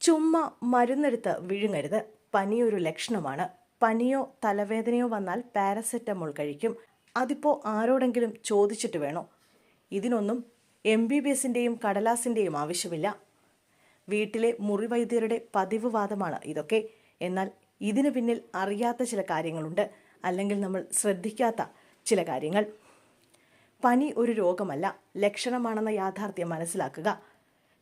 ചുമ്മാ മരുന്നെടുത്ത് വിഴുങ്ങരുത്. പനിയൊരു ലക്ഷണമാണ്. പനിയോ തലവേദനയോ വന്നാൽ പാരസെറ്റമോൾ കഴിക്കും. അതിപ്പോൾ ആരോടെങ്കിലും ചോദിച്ചിട്ട് വേണോ? ഇതിനൊന്നും എം ബി ബി എസിന്റെയും കടലാസിന്റെയും ആവശ്യമില്ല. വീട്ടിലെ മുറിവൈദ്യരുടെ പതിവ് വാദമാണ് ഇതൊക്കെ. എന്നാൽ ഇതിന് പിന്നിൽ അറിയാത്ത ചില കാര്യങ്ങളുണ്ട്. അല്ലെങ്കിൽ നമ്മൾ ശ്രദ്ധിക്കാത്ത ചില കാര്യങ്ങൾ. പനി ഒരു രോഗമല്ല. ലക്ഷണമാണെന്ന യാഥാർത്ഥ്യം മനസ്സിലാക്കുക.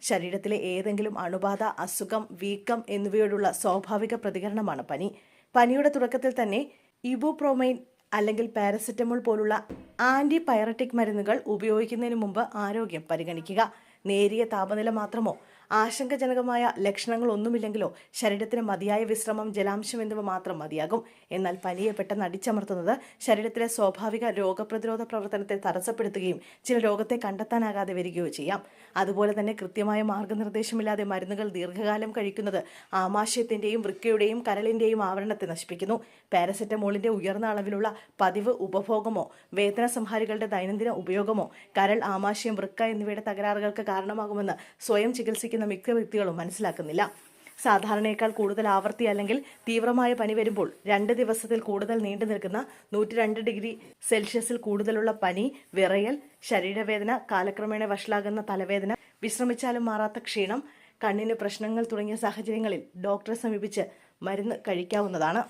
ശരീരത്തിലെ ഏതെങ്കിലും അണുബാധ അസുഖം വീക്കം എന്നിവയോടുള്ള സ്വാഭാവിക പ്രതികരണമാണ് പനി. പനിയുടെ തുടക്കത്തിൽ തന്നെ ഇബുപ്രോമൈൻ അല്ലെങ്കിൽ പാരസെറ്റമോൾ പോലുള്ള ആന്റിപയററ്റിക് മരുന്നുകൾ ഉപയോഗിക്കുന്നതിന് മുമ്പ് ആരോഗ്യം പരിഗണിക്കുക. നേരിയ താപനില മാത്രമോ ആശങ്കജനകമായ ലക്ഷണങ്ങളൊന്നുമില്ലെങ്കിലോ ശരീരത്തിന് മതിയായ വിശ്രമം ജലാംശം എന്നിവ മാത്രം മതിയാകും. എന്നാൽ പനിയെ പെട്ടെന്ന് അടിച്ചമർത്തുന്നത് ശരീരത്തിലെ സ്വാഭാവിക രോഗപ്രതിരോധ പ്രവർത്തനത്തെ തടസ്സപ്പെടുത്തുകയും ചില രോഗത്തെ കണ്ടെത്താനാകാതെ വരികയോ ചെയ്യാം. അതുപോലെ തന്നെ കൃത്യമായ മാർഗനിർദ്ദേശമില്ലാതെ മരുന്നുകൾ ദീർഘകാലം കഴിക്കുന്നത് ആമാശയത്തിന്റെയും വൃക്കയുടെയും കരളിന്റെയും ആവരണത്തെ നശിപ്പിക്കുന്നു. പാരസെറ്റമോളിന്റെ ഉയർന്ന അളവിലുള്ള പതിവ് ഉപഭോഗമോ വേദന സംഹാരികളുടെ ദൈനംദിന ഉപയോഗമോ കരൾ ആമാശയം വൃക്ക എന്നിവയുടെ തകരാറുകൾക്ക് കാരണമാകുമെന്ന് സ്വയം ചികിത്സിക്കുന്ന മിക്ക വ്യക്തികളും മനസ്സിലാക്കുന്നില്ല. സാധാരണയേക്കാൾ കൂടുതൽ ആവർത്തി അല്ലെങ്കിൽ തീവ്രമായ പനി വരുമ്പോൾ രണ്ട് ദിവസത്തിൽ കൂടുതൽ നീണ്ടു നിൽക്കുന്ന നൂറ്റി രണ്ട് ഡിഗ്രി സെൽഷ്യസിൽ കൂടുതലുള്ള പനി വിറയൽ ശരീരവേദന കാലക്രമേണ വഷളാകുന്ന തലവേദന വിശ്രമിച്ചാലും മാറാത്ത ക്ഷീണം കണ്ണിന് പ്രശ്നങ്ങൾ തുടങ്ങിയ സാഹചര്യങ്ങളിൽ ഡോക്ടറെ സമീപിച്ച് മരുന്ന് കഴിക്കാവുന്നതാണ്.